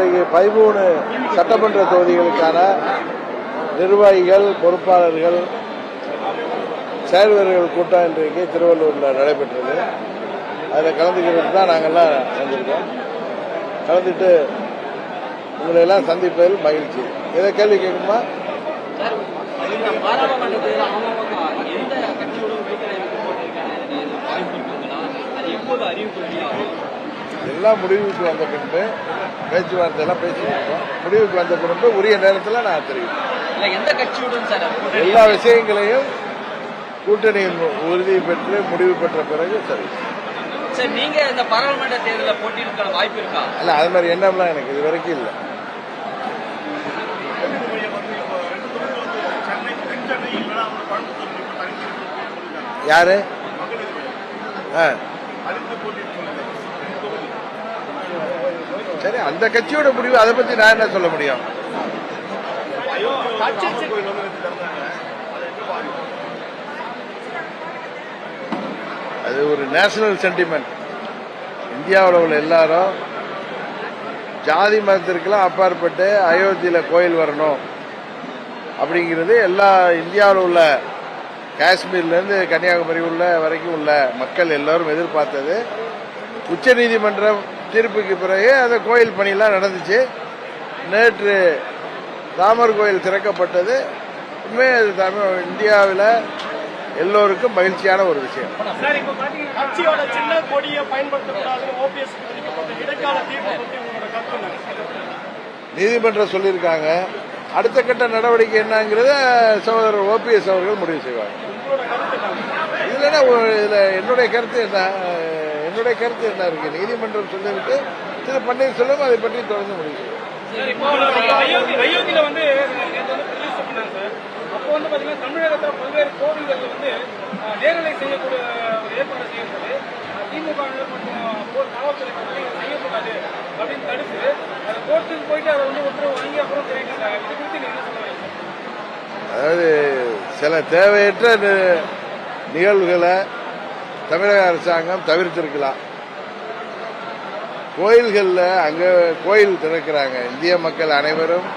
இன்றைக்கு பதிமூணு சட்டமன்ற தொகுதிகளுக்கான நிர்வாகிகள் பொறுப்பாளர்கள் செயல்வர்கள் கூட்டம் இன்றைக்கு திருவள்ளூரில் நடைபெற்றது. அதில் கலந்துக்கிறது தான் நாங்கள்லாம் வந்திருக்கோம். கலந்துட்டு உங்களை எல்லாம் சந்திப்பதில் மகிழ்ச்சி. எதை கேள்வி கேட்குமா? அறிவிப்பு எல்லாம் முடிவுக்கு வந்த பின்பு பேச்சுவார்த்தை எல்லாம் பேசியிருக்கோம் முடிவுக்கு வந்த பின்பு உரிய நேரத்தில் நான் தெரிவிப்பேன் எல்லா விஷயங்களையும் கூட்டணியின் உறுதி பெற்று முடிவு பெற்ற பிறகு சரி. சார் நீங்க இந்த பாராளுமன்ற தேர்தலில் போட்டியிருக்க வாய்ப்பு இருக்கா? இல்ல அது மாதிரி எண்ணம்லாம் எனக்கு இது வரைக்கும் இல்லை. யாரு? ஆ. சரி அந்த கட்சியோட முடிவு அதை பத்தி நான் என்ன சொல்ல முடியும்? அது ஒரு நேஷனல் சென்டிமெண்ட் இந்தியாவில் உள்ள எல்லாரும் ஜாதி மதத்திற்கெல்லாம் அப்பாற்பட்டு அயோத்தியில் கோயில் வரணும். அப்படிங்கிறது எல்லா இந்தியாவில் உள்ள காஷ்மீர்லேருந்து கன்னியாகுமரி உள்ள வரைக்கும் உள்ள மக்கள் எல்லோரும் எதிர்பார்த்தது. உச்சநீதிமன்றம் தீர்ப்புக்கு பிறகு அந்த கோயில் பணியெல்லாம் நடந்துச்சு. நேற்று ராமர் கோயில் திறக்கப்பட்டது. உண்மையே அது தமிழ் இந்தியாவில் எல்லோருக்கும் மகிழ்ச்சியான ஒரு விஷயம்? நீதிமன்றம் சொல்லியிருக்காங்க. அடுத்த கட்ட நடவடிக்கை என்னங்கிறத சகோதரர் ஓபிஎஸ் அவர்கள் முடிவு செய்வாங்க? இதுல என்னுடைய கருத்து என்ன? என்னுடைய கருத்து என்ன இருக்கு? நீதிமன்றம் சொல்லியிருக்கு திரு பன்னீர்செல்வம் அதை பற்றி தொடர்ந்து முடிவு அயோத்தியில வந்து அப்போ வந்து பாத்தீங்கன்னா தமிழகத்துல பல்வேறு கோவில்கள் வந்து அஹ், நேரலை செய்யக்கூடிய ஒரு ஏற்பாடு செய்யப்பட்டது. அஹ், திமுக வினர் மற்றும் போர் காவல்துறை பற்றி செய்யக்கூடாது அப்படின்னு தடுத்து அதை கோர்ட்டுக்கு போயிட்டு அதை வந்து உத்தரவு வாங்கி அப்புறம் தெரிவிக்கிறாங்க இது குறித்து நீங்க என்ன சொல்லுவீங்க அதாவது சில தேவையற்ற நிகழ்வுகளை தமிழக அரசாங்கம் தவிர்த்திருக்கலாம். கோயில்களில் அங்கே கோயில் திறக்கிறாங்க. இந்திய மக்கள் அனைவரும்.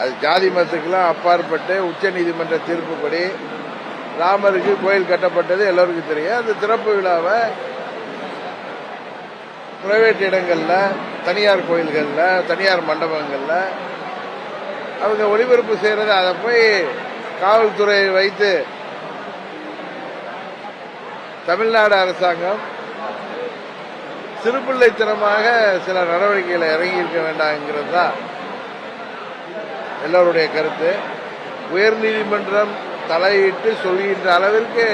அது ஜாதி மதத்துக்கெல்லாம் அப்பாற்பட்டு உச்ச நீதிமன்ற தீர்ப்புப்படி ராமருக்கு கோயில் கட்டப்பட்டது எல்லோருக்கும் தெரியும். அந்த திறப்பு விழாவை பிரைவேட் இடங்களில் தனியார் கோயில்களில் தனியார் மண்டபங்களில் அவங்க ஒளிபரப்பு செய்கிறது அதை போய் காவல்துறை வைத்து தமிழ்நாடு அரசாங்கம் சிறுபிள்ளைத்தனமாக சில நடவடிக்கைகளை இறங்கியிருக்க வேண்டாம்ங்கிறது தான் எல்லோருடைய கருத்து. உயர்நீதிமன்றம் தலையிட்டு சொல்கின்ற அளவிற்கு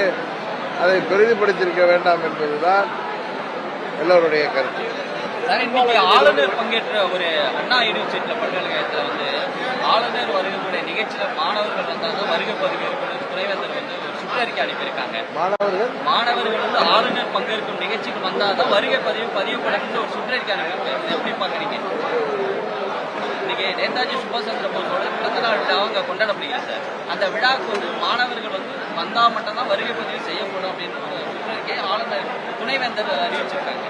அதை பெரிதுபடுத்தியிருக்க வேண்டாம் என்பதுதான் எல்லோருடைய கருத்து. இன்னைக்கு ஆளுநர் பங்கேற்ற ஒரு அண்ணா யூனிவர்சிட்டியில பல்கலைக்கழகத்துல வந்து ஆளுநர் வருகக்கூடிய நிகழ்ச்சியில மாணவர்கள் வந்தாங்க வருகை பதிவு இருக்கணும் துணைவேந்தர் வந்து ஒரு சுற்றறிக்கை அனுப்பியிருக்காங்க. மாணவர்கள்? மாணவர்கள் வந்து ஆளுநர் பங்கேற்கும் நிகழ்ச்சிக்கு வந்தாதான் வருகை பதிவு பதிவு பண்ணணும்னு ஒரு சுற்றறிக்கை அனுப்பியிருக்காங்க. எப்படி பாக்குறீங்க இன்னைக்கு நேதாஜி சுபாஷ் சந்திர போஸோட பிறந்த நாள் விழா அங்க கொண்டாடப்படுகிறது சார். அந்த விழாவுக்கு வந்து மாணவர்கள் வந்து வந்தா மட்டும்தான் வருகை பதிவு செய்யப்படும் அப்படின்னு ஒரு சுற்றறிக்கை ஆளுநர் துணைவேந்தர் அறிவிச்சிருக்காங்க.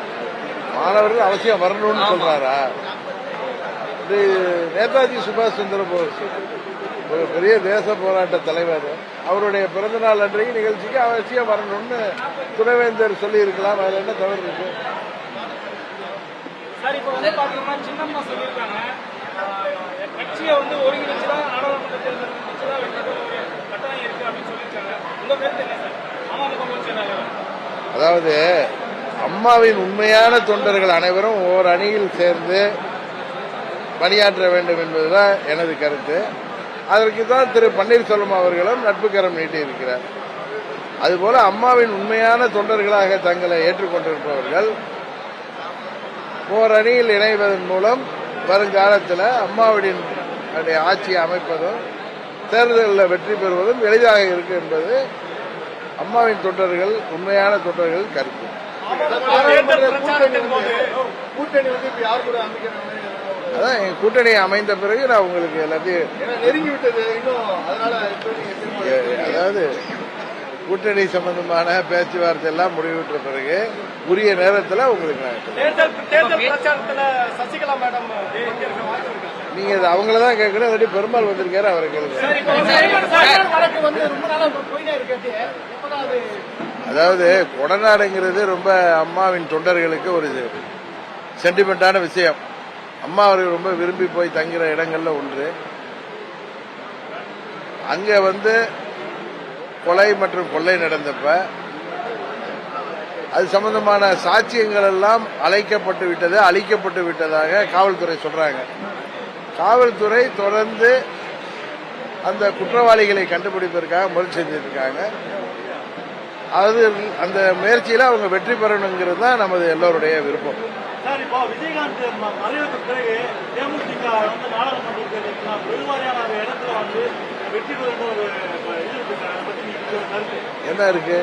மாணவர்கள் அவசியம் வரணும்னு சொல்றாரா? இது நேதாஜி சுபாஷ் சந்திர போஸ் ஒரு பெரிய தேச போராட்ட தலைவர். அவருடைய பிறந்த நாள் அன்றைக்கு நிகழ்ச்சிக்கு அவசியம் வரணும்னு துணைவேந்தர் சொல்லி இருக்கலாம் அதுல என்ன தவறு இருக்கு? சார் இப்போ வந்து பாத்தீங்கன்னா சின்னம்மா சொல்லியிருக்காங்க. ஆஹ், கட்சியை வந்து ஒருங்கிணைச்சு தான் நாடாளுமன்ற தேர்தல் ஒருங்கிணைச்சு தான் வெற்றி பெற ஒரு கட்டாயம் இருக்கு அப்படின்னு சொல்லியிருக்காங்க. உங்க கருத்து என்ன சார்? அமமுக பொதுச் செயலாளர் அதாவது அம்மாவின் உண்மையான தொண்டர்கள் அனைவரும் ஓர் அணியில் சேர்ந்து பணியாற்ற வேண்டும் என்பதுதான் எனது கருத்து. அதற்கு தான் திரு பன்னீர்செல்வம் அவர்களும் நட்பு கரம் நீட்டியிருக்கிறார். அதுபோல அம்மாவின் உண்மையான தொண்டர்களாக தங்களை ஏற்றுக்கொண்டிருப்பவர்கள் ஓர் அணியில் இணைவதன் மூலம் வருங்காலத்தில் அம்மாவின் ஆட்சியை அமைப்பதும் தேர்தலில் வெற்றி பெறுவதும் எளிதாக இருக்கு என்பது அம்மாவின் தொண்டர்கள் உண்மையான தொண்டர்கள் கருத்து. கூட்டணி வந்து இப்ப யார் கூட அமைக்கணும் அதான் என் கூட்டணி அமைந்த பிறகு நான் உங்களுக்கு எல்லாத்தையும் நெருங்கி விட்டது இன்னும் அதனால இப்ப நீங்க திரும்ப எ- அதாவது கூட்டணி சம்பந்தமான பேச்சுவார்த்தை எல்லாம் முடிவுற்ற பிறகு உரிய நேரத்தில் உங்களுக்கு நீங்க இது அவங்கள தான் கேட்கணும் பெருமாள் வந்திருக்காரு அவரை கேளுங்க. அதாவது கொடநாடுங்கிறது ரொம்ப அம்மாவின் தொண்டர்களுக்கு ஒரு சென்டிமெண்டான விஷயம். அம்மா அவர்கள் ரொம்ப விரும்பி போய் தங்குற இடங்கள்ல ஒன்று. அங்க வந்து கொலை மற்றும் கொள்ளை நடந்தப்ப அது சம்பந்தமான சாட்சியங்கள் எல்லாம் அழைக்கப்பட்டு விட்டது அழிக்கப்பட்டு விட்டதாக காவல்துறை சொல்றாங்க. காவல்துறை தொடர்ந்து அந்த குற்றவாளிகளை கண்டுபிடிப்பதற்காக முயற்சி செஞ்சிருக்காங்க அது அந்த முயற்சியில அவங்க வெற்றி பெறணுங்கிறது தான் நமது எல்லோருடைய விருப்பம். என்ன இருக்கு?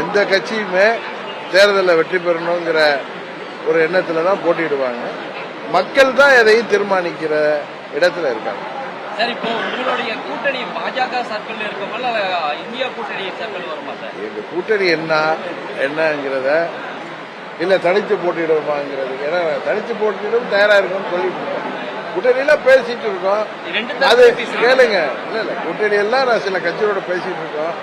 எந்த கட்சியுமே தேர்தலில் வெற்றி பெறணுங்கிற ஒரு எண்ணத்துல தான் போட்டியிடுவாங்க. மக்கள் தான் எதையும் தீர்மானிக்கிற இடத்துல இருக்காங்க. சார் இப்போ உங்களுடைய கூட்டணி பாஜக சர்க்கிள் இருக்குமா இல்ல இந்தியா கூட்டணி சர்க்கிள் வருமா சார்? எங்க கூட்டணி என்ன என்னங்கிறத இல்ல தனித்து போட்டியிடுவோமாங்கிறது. ஏன்னா தனித்து போட்டியிடும் தயாரா இருக்கும்னு இருக்கோம் கூட்டணியில பேசிட்டு இருக்கோம். அது. கேளுங்க. இல்ல இல்ல கூட்டணி எல்லாம் நான் சில கட்சியோட பேசிட்டு இருக்கோம்.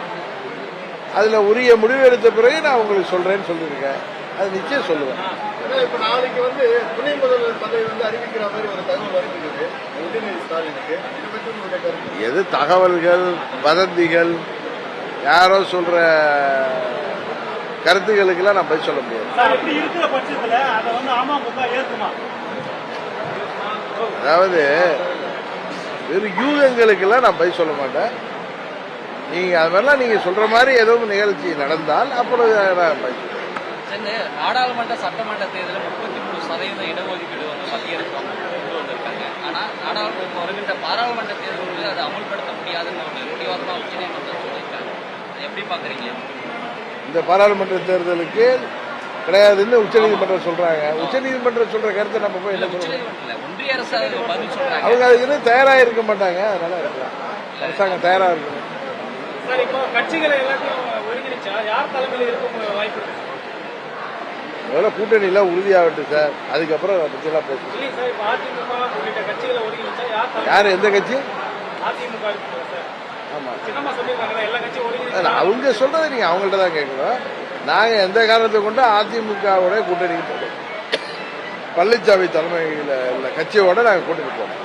அதுல உரிய முடிவு எடுத்த பிறகு நான் உங்களுக்கு சொல்றேன்னு சொல்லியிருக்கேன். அது நிச்சயம் சொல்லுவேன். ஏன்னா இப்ப நாளைக்கு வந்து துணை முதல்வர் பதவி வந்து அறிவிக்கிற மாதிரி ஒரு தகவல் வருகிறது. உதயநிதி ஸ்டாலினுக்கு. இதை பற்றி உங்களுடைய கருத்து? எது தகவல்கள் வதந்திகள் யாரோ சொல்ற கருத்துக்களுக்கெல்லாம் நான் பதில் சொல்ல முடியாது. அதாவது வெறும் யூகங்களுக்கெல்லாம் நான் பதில் சொல்ல மாட்டேன். நீங்க அது மாதிரிலாம் நீங்க சொல்ற மாதிரி எதுவும் நிகழ்ச்சி நடந்தால் அப்புறம் நான் பதில் இந்த நாடாளுமன்ற சட்டமன்ற தேர்தலில் முப்பத்தி மூணு சதவீத இடஒதுக்கீடு வந்து மத்திய அரசு கொண்டு வந்திருக்காங்க. ஆனா நாடாளுமன்ற வருகின்ற பாராளுமன்ற தேர்தலில் அதை அமல்படுத்த முடியாதுன்னு ஒரு முடிவாதமா உச்சநீதிமன்றம் சொல்லியிருக்காங்க. அதை எப்படி பாக்குறீங்க இந்த பாராளுமன்ற தேர்தலுக்கு கிடையாதுன்னு உச்சநீதிமன்றம் சொல்றாங்க. உச்சநீதிமன்றம் சொல்ற கருத்தை நம்ம போய் இல்ல என்ன சொல்றோம் ஒன்றிய அரசு அதுக்கு பதில் சொல்றாங்க. அவங்க அதுக்கு இன்னும் தயாரா இருக்க மாட்டாங்க. அதனால இருக்கலாம். அரசாங்கம் தயாரா இருக்கணும். சார் இப்போ கட்சிகளை எல்லாத்தையும் ஒருங்கிணைச்சா யார் தலைமையில் இருக்கும் வாய்ப்பு இருக்கு? முதல்ல கூட்டணியில உறுதியாகட்டும் சார். அதுக்கப்புறம் அதை கட்சிகளை ஒருங்கிணைச்சா யார் எந்த கட்சி? அதிமுக இருக்கு சார். ஆமா. சின்னமா சொல்லியிருக்காங்க எல்லா கட்சியும் ஒருங்கிணைச்சா. இல்ல, அவங்க சொல்றதை நீங்க அவங்கள்ட்ட தான் கேட்கணும். நாங்க எந்த காரணத்தை கொண்டு அதிமுகவோட கூட்டணிக்கு போறோம் பழனிசாமி தலைமையில் உள்ள கட்சியோட நாங்க கூட்டணி போறோம்